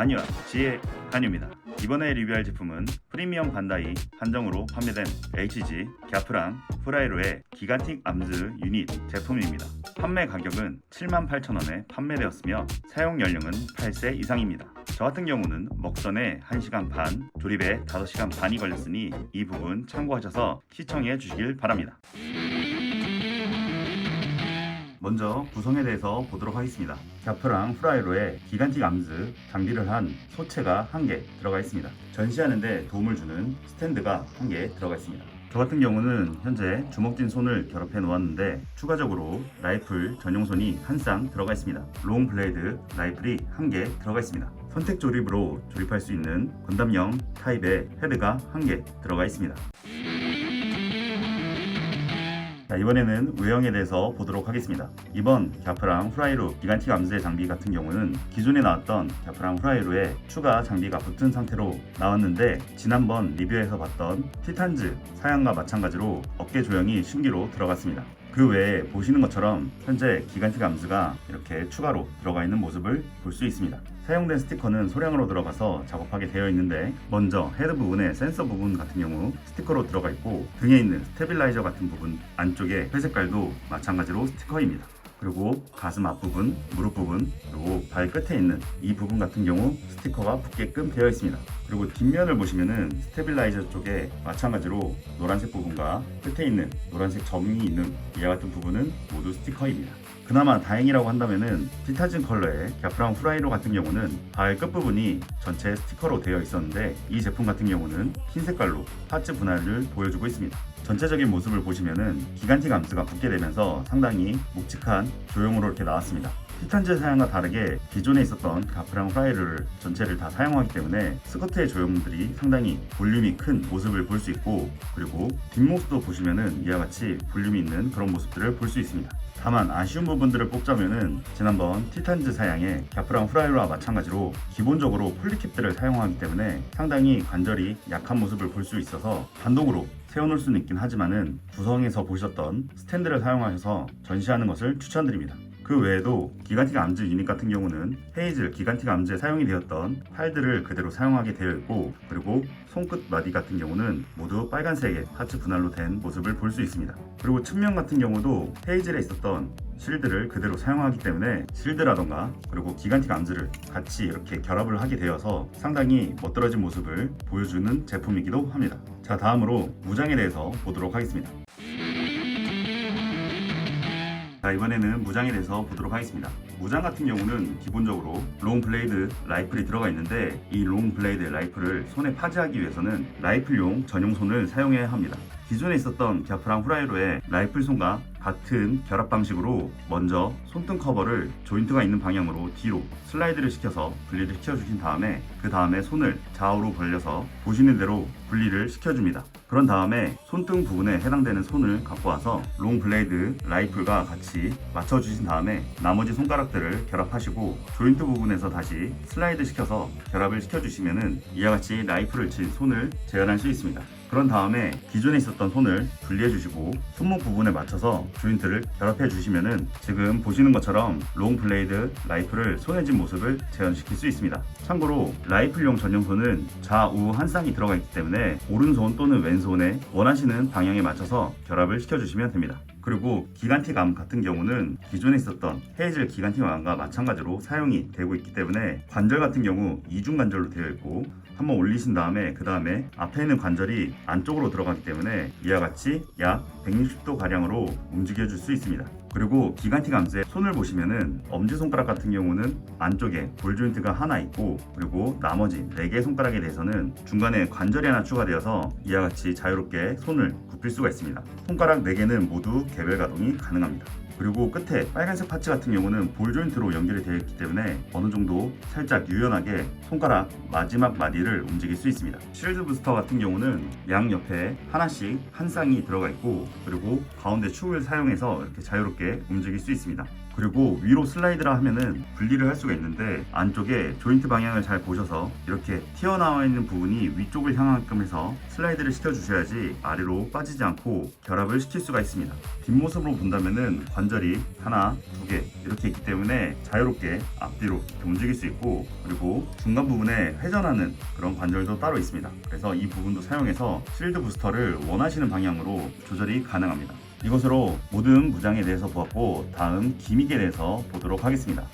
한유와 지혜 한유입니다. 이번에 리뷰할 제품은 프리미엄 반다이 한정으로 판매된 HG 갸프랑 프라이로의 기간틱 암즈 유닛 제품입니다. 판매 가격은 78,000원에 판매되었으며 사용 연령은 8세 이상입니다. 저 같은 경우는 먹선에 1시간 반, 조립에 5시간 반이 걸렸으니 이 부분 참고하셔서 시청해 주시길 바랍니다. 먼저 구성에 대해서 보도록 하겠습니다. 갸프랑 프라이로에 기간틱 암즈 장비를 한 소체가 한 개 들어가 있습니다. 전시하는데 도움을 주는 스탠드가 한 개 들어가 있습니다. 저 같은 경우는 현재 주먹진 손을 결합해 놓았는데 추가적으로 라이플 전용 손이 한 쌍 들어가 있습니다. 롱 블레이드 라이플이 한 개 들어가 있습니다. 선택 조립으로 조립할 수 있는 건담형 타입의 헤드가 한 개 들어가 있습니다. 자, 이번에는 외형에 대해서 보도록 하겠습니다. 이번 갸프랑 프라이로 기간틱 암즈의 장비 같은 경우는 기존에 나왔던 갸프랑 프라이로에 추가 장비가 붙은 상태로 나왔는데 지난번 리뷰에서 봤던 티탄즈 사양과 마찬가지로 어깨 조형이 신기로 들어갔습니다. 그 외에 보시는 것처럼 현재 기간틱 암즈가 이렇게 추가로 들어가 있는 모습을 볼 수 있습니다. 사용된 스티커는 소량으로 들어가서 작업하게 되어 있는데 먼저 헤드 부분에 센서 부분 같은 경우 스티커로 들어가 있고 등에 있는 스테빌라이저 같은 부분 안쪽에 회색깔도 마찬가지로 스티커입니다. 그리고 가슴 앞부분, 무릎 부분, 그리고 발 끝에 있는 이 부분 같은 경우 스티커가 붙게끔 되어 있습니다. 그리고 뒷면을 보시면은 스테빌라이저 쪽에 마찬가지로 노란색 부분과 끝에 있는 노란색 점이 있는 이와 같은 부분은 모두 스티커입니다. 그나마 다행이라고 한다면은 티타진 컬러의 갸프랑 프라이로 같은 경우는 발 끝부분이 전체 스티커로 되어 있었는데 이 제품 같은 경우는 흰 색깔로 파츠 분할을 보여주고 있습니다. 전체적인 모습을 보시면은 기간틱 암스가 붙게 되면서 상당히 묵직한 조형으로 이렇게 나왔습니다. 티탄즈 사양과 다르게 기존에 있었던 가프랑 프라이를 전체를 다 사용하기 때문에 스커트의 조형들이 상당히 볼륨이 큰 모습을 볼 수 있고 그리고 뒷모습도 보시면은 이와 같이 볼륨이 있는 그런 모습들을 볼 수 있습니다. 다만 아쉬운 부분들을 뽑자면은 지난번 티탄즈 사양의 갸프랑 프라이로와 마찬가지로 기본적으로 폴리캡들을 사용하기 때문에 상당히 관절이 약한 모습을 볼 수 있어서 단독으로 세워놓을 수는 있긴 하지만은 구성에서 보셨던 스탠드를 사용하셔서 전시하는 것을 추천드립니다. 그 외에도 기간틱 암즈 유닛 같은 경우는 헤이즐 기간틱 암즈에 사용이 되었던 팔들을 그대로 사용하게 되어 있고 그리고 손끝 마디 같은 경우는 모두 빨간색의 하츠 분할로 된 모습을 볼 수 있습니다. 그리고 측면 같은 경우도 헤이즐에 있었던 실드를 그대로 사용하기 때문에 실드라던가 그리고 기간틱 암즈를 같이 이렇게 결합을 하게 되어서 상당히 멋들어진 모습을 보여주는 제품이기도 합니다. 자 다음으로 무장에 대해서 보도록 하겠습니다. 자 이번에는 무장에 대해서 보도록 하겠습니다. 무장 같은 경우는 기본적으로 롱 블레이드 라이플이 들어가 있는데 이 롱 블레이드 라이플을 손에 파지하기 위해서는 라이플용 전용 손을 사용해야 합니다. 기존에 있었던 갸프랑 후라이로의 라이플 손과 같은 결합 방식으로 먼저 손등 커버를 조인트가 있는 방향으로 뒤로 슬라이드를 시켜서 분리를 시켜주신 다음에 그 다음에 손을 좌우로 벌려서 보시는 대로 분리를 시켜줍니다. 그런 다음에 손등 부분에 해당되는 손을 갖고 와서 롱 블레이드 라이플과 같이 맞춰주신 다음에 나머지 손가락들을 결합하시고 조인트 부분에서 다시 슬라이드 시켜서 결합을 시켜주시면은 이와 같이 라이플을 친 손을 재현할 수 있습니다. 그런 다음에 기존에 있었던 손을 분리해 주시고 손목 부분에 맞춰서 조인트를 결합해 주시면은 지금 보시는 것처럼 롱 블레이드 라이플을 손에 쥔 모습을 재현시킬 수 있습니다. 참고로 라이플용 전용손은 좌우 한 쌍이 들어가 있기 때문에 오른손 또는 왼손에 원하시는 방향에 맞춰서 결합을 시켜주시면 됩니다. 그리고 기간틱 암 같은 경우는 기존에 있었던 헤이즐 기간틱 암과 마찬가지로 사용이 되고 있기 때문에 관절 같은 경우 이중 관절로 되어 있고 한번 올리신 다음에 그 다음에 앞에 있는 관절이 안쪽으로 들어가기 때문에 이와 같이 약 160도 가량으로 움직여 줄 수 있습니다. 그리고 기간틱 암스의 손을 보시면은 엄지손가락 같은 경우는 안쪽에 볼 조인트가 하나 있고 그리고 나머지 4개의 손가락에 대해서는 중간에 관절이 하나 추가되어서 이와 같이 자유롭게 손을 굽힐 수가 있습니다. 손가락 4개는 모두 개별 가동이 가능합니다. 그리고 끝에 빨간색 파츠 같은 경우는 볼 조인트로 연결이 되어 있기 때문에 어느 정도 살짝 유연하게 손가락 마지막 마디를 움직일 수 있습니다. 실드 부스터 같은 경우는 양 옆에 하나씩 한 쌍이 들어가 있고 그리고 가운데 축을 사용해서 이렇게 자유롭게 움직일 수 있습니다. 그리고 위로 슬라이드라 하면은 분리를 할 수가 있는데 안쪽에 조인트 방향을 잘 보셔서 이렇게 튀어나와 있는 부분이 위쪽을 향하게끔 해서 슬라이드를 시켜주셔야지 아래로 빠지지 않고 결합을 시킬 수가 있습니다. 뒷모습으로 본다면은 관절이 하나, 두 개 이렇게 있기 때문에 자유롭게 앞뒤로 움직일 수 있고 그리고 중간 부분에 회전하는 그런 관절도 따로 있습니다. 그래서 이 부분도 사용해서 실드 부스터를 원하시는 방향으로 조절이 가능합니다. 이것으로 모든 무장에 대해서 보았고 다음 기믹에 대해서 보도록 하겠습니다.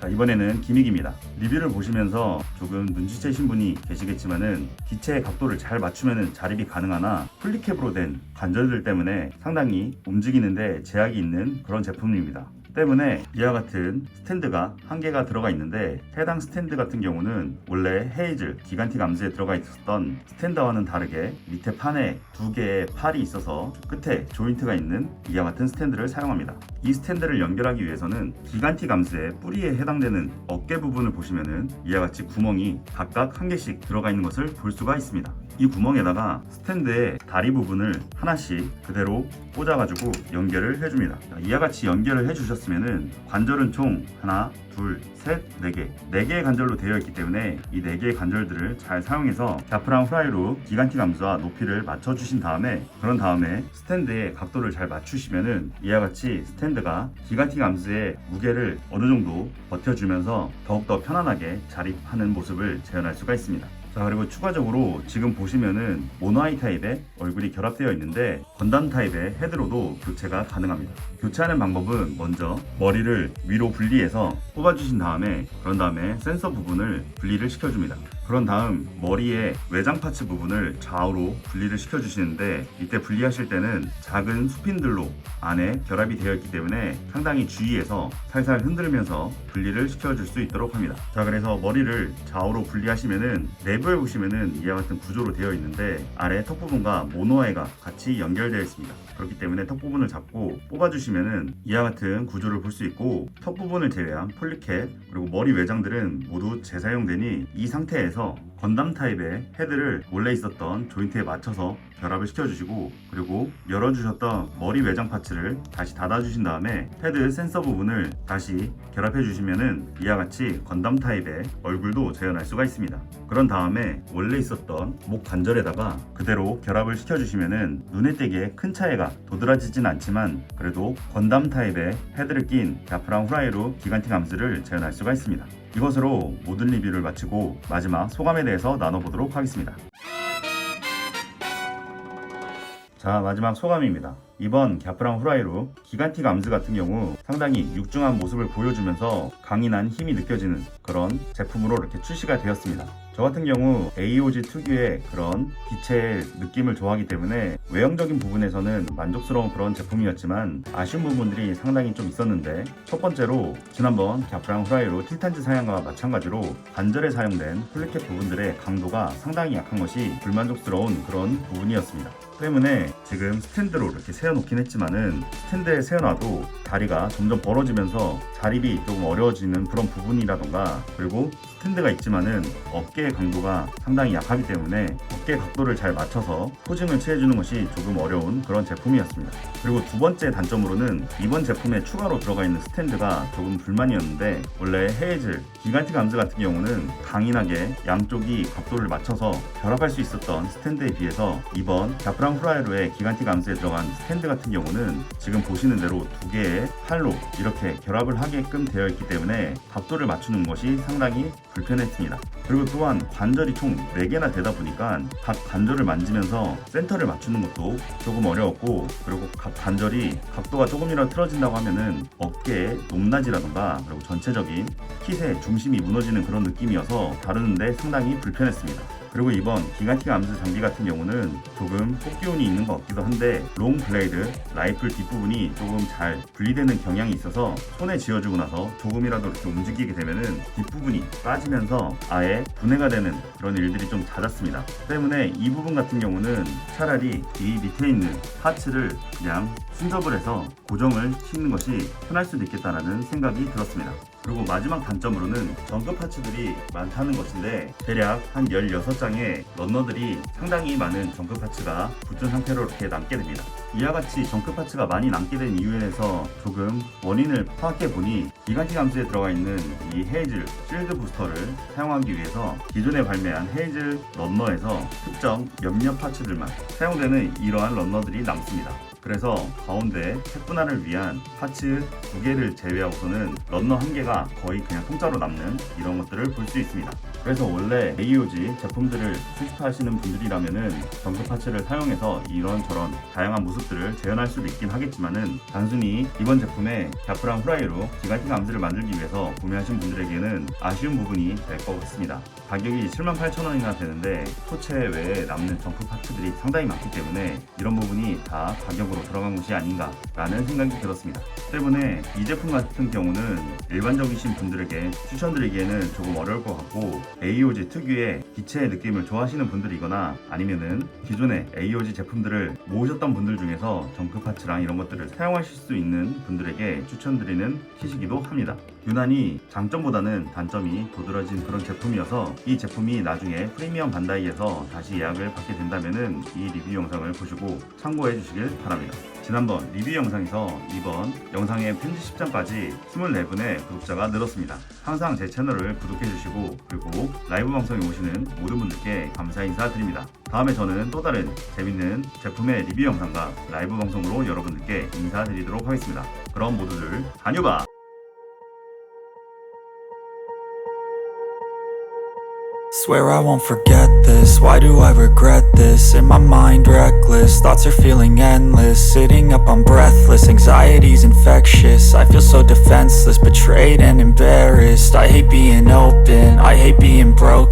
자, 이번에는 기믹입니다. 리뷰를 보시면서 조금 눈치채신 분이 계시겠지만은 기체의 각도를 잘 맞추면 자립이 가능하나 플리캡으로 된 관절들 때문에 상당히 움직이는데 제약이 있는 그런 제품입니다. 때문에 이와 같은 스탠드가 한 개가 들어가 있는데 해당 스탠드 같은 경우는 원래 헤이즐 기간티 감스에 들어가 있었던 스탠드와는 다르게 밑에 판에 두 개의 팔이 있어서 끝에 조인트가 있는 이와 같은 스탠드를 사용합니다. 이 스탠드를 연결하기 위해서는 기간티 감스의 뿌리에 해당되는 어깨 부분을 보시면은 이와 같이 구멍이 각각 한 개씩 들어가 있는 것을 볼 수가 있습니다. 이 구멍에다가 스탠드의 다리 부분을 하나씩 그대로 꽂아가지고 연결을 해줍니다. 자, 이와 같이 연결을 해주셨으면은 관절은 총 하나, 둘, 셋, 네 개, 네 개의 관절로 되어 있기 때문에 이 네 개의 관절들을 잘 사용해서 갸프랑 프라이로 기간티 감수와 높이를 맞춰주신 다음에 그런 다음에 스탠드의 각도를 잘 맞추시면은 이와 같이 스탠드가 기간티 감수의 무게를 어느 정도 버텨주면서 더욱더 편안하게 자립하는 모습을 재현할 수가 있습니다. 자 그리고 추가적으로 지금 보시면은 모노아이 타입의 얼굴이 결합되어 있는데 건담 타입의 헤드로도 교체가 가능합니다. 교체하는 방법은 먼저 머리를 위로 분리해서 뽑아주신 다음에 그런 다음에 센서 부분을 분리를 시켜줍니다. 그런 다음 머리의 외장 파츠 부분을 좌우로 분리를 시켜주시는데 이때 분리하실 때는 작은 수핀들로 안에 결합이 되어 있기 때문에 상당히 주의해서 살살 흔들면서 분리를 시켜줄 수 있도록 합니다. 자 그래서 머리를 좌우로 분리하시면은 내부에 보시면은 이와 같은 구조로 되어 있는데 아래 턱 부분과 모노아이가 같이 연결되어 있습니다. 그렇기 때문에 턱 부분을 잡고 뽑아주시면 은 이와 같은 구조를 볼 수 있고 턱 부분을 제외한 폴리캡 그리고 머리 외장들은 모두 재사용되니 이 상태에서 건담 타입의 헤드를 원래 있었던 조인트에 맞춰서 결합을 시켜주시고 그리고 열어주셨던 머리 외장 파츠를 다시 닫아주신 다음에 헤드 센서 부분을 다시 결합해 주시면은 이와 같이 건담 타입의 얼굴도 재현할 수가 있습니다. 그런 다음에 원래 있었던 목 관절에다가 그대로 결합을 시켜주시면은 눈에 띄게 큰 차이가 도드라지진 않지만 그래도 건담 타입의 헤드를 낀 야프랑 후라이로 기간티 감스를 재현할 수가 있습니다. 이것으로 모든 리뷰를 마치고 마지막 소감에 대해서 나눠보도록 하겠습니다. 자 마지막 소감입니다. 이번 갸프랑 후라이로 기간티 감즈 같은 경우 상당히 육중한 모습을 보여주면서 강인한 힘이 느껴지는 그런 제품으로 이렇게 출시가 되었습니다. 저 같은 경우 AOG 특유의 그런 빛의 느낌을 좋아하기 때문에 외형적인 부분에서는 만족스러운 그런 제품이었지만 아쉬운 부분들이 상당히 좀 있었는데 첫 번째로 지난번 갸프랑 후라이로 틸탄즈 사양과 마찬가지로 관절에 사용된 폴리캡 부분들의 강도가 상당히 약한 것이 불만족스러운 그런 부분이었습니다. 때문에 지금 스탠드로 이렇게 세워 놓긴 했지만은 스탠드에 세워놔도 다리가 점점 벌어지면서 자립이 조금 어려워지는 그런 부분이라던가. 그리고 스탠드가 있지만은 어깨의 강도가 상당히 약하기 때문에 어깨 각도를 잘 맞춰서 포징을 취해주는 것이 조금 어려운 그런 제품이었습니다. 그리고 두 번째 단점으로는 이번 제품에 추가로 들어가 있는 스탠드가 조금 불만이었는데 원래 헤이즐 기간티 감즈 같은 경우는 강인하게 양쪽이 각도를 맞춰서 결합할 수 있었던 스탠드에 비해서 이번 자프랑 프라이로의 기간티 감즈에 들어간 스탠드 같은 경우는 지금 보시는 대로 두 개의 팔로 이렇게 결합을 하게끔 되어 있기 때문에 각도를 맞추는 것이 상당히 불편했습니다. 그리고 또한 관절이 총 4개나 되다 보니까 각 관절을 만지면서 센터를 맞추는 것도 조금 어려웠고 그리고 각 관절이 각도가 조금이라도 틀어진다고 하면은 어깨의 높낮이라던가 그리고 전체적인 킷의 중심이 무너지는 그런 느낌이어서 다루는데 상당히 불편했습니다. 그리고 이번 기간티 감스 장비 같은 경우는 조금 뽑기운이 있는 것 같기도 한데 롱 블레이드 라이플 뒷부분이 조금 잘 분리되는 경향이 있어서 손에 쥐어주고 나서 조금이라도 이렇게 움직이게 되면은 뒷부분이 빠지면서 아예 분해가 되는 그런 일들이 좀 잦았습니다. 때문에 이 부분 같은 경우는 차라리 이 밑에 있는 파츠를 그냥 순접을 해서 고정을 시키는 것이 편할 수도 있겠다라는 생각이 들었습니다. 그리고 마지막 단점으로는 전급 파츠들이 많다는 것인데 대략 한 16장의 런너들이 상당히 많은 전급 파츠가 붙은 상태로 이렇게 남게 됩니다. 이와 같이 전급 파츠가 많이 남게 된 이유에 대해서 조금 원인을 파악해 보니 기관지 감수에 들어가 있는 이 헤이즐 실드 부스터를 사용하기 위해서 기존에 발매한 헤이즐 런너에서 특정 몇몇 파츠들만 사용되는 이러한 런너들이 남습니다. 그래서 가운데 핵분할을 위한 파츠 두 개를 제외하고서는 런너 한 개가 거의 그냥 통짜로 남는 이런 것들을 볼 수 있습니다. 그래서 원래 AOG 제품들을 수집하시는 분들이라면은 전급 파츠를 사용해서 이런 저런 다양한 모습 들을 재현할 수도 있긴 하겠지만은 단순히 이번 제품에 갸프랑 후라이로 기가티 감스를 만들기 위해서 구매하신 분들에게는 아쉬운 부분이 될 것 같습니다. 가격이 78,000원이나 되는데 토체 외에 남는 전급 파츠들이 상당히 많기 때문에 이런 부분이 다 가격으로 들어간 것이 아닌가라는 생각이 들었습니다. 때문에 이 제품 같은 경우는 일반적이신 분들에게 추천드리기에는 조금 어려울 것 같고 AOG 특유의 기체의 느낌을 좋아하시는 분들이거나 아니면은 기존의 AOG 제품들을 모으셨던 분들 중에 서 정크 파츠랑 이런 것들을 사용하실 수 있는 분들에게 추천드리는 킷이기도 합니다. 유난히 장점보다는 단점이 도드라진 그런 제품이어서 이 제품이 나중에 프리미엄 반다이에서 다시 예약을 받게 된다면은 이 리뷰 영상을 보시고 참고해 주시길 바랍니다. 지난번 리뷰 영상에서 이번 영상의 편집 시점까지 24분의 구독자가 늘었습니다. 항상 제 채널을 구독해 주시고 그리고 라이브 방송에 오시는 모든 분들께 감사 인사드립니다. 다음에 저는 또 다른 재밌는 제품의 리뷰 영상과 라이브 방송으로 여러분들께 인사드리도록 하겠습니다. 그럼 모두들 다녀봐! Swear I won't forget this. Why do I regret this? In my mind, reckless. Thoughts are feeling endless. Sitting up, I'm breathless. Anxiety's infectious. I feel so defenseless, betrayed and embarrassed. I hate being open. I hate being broken.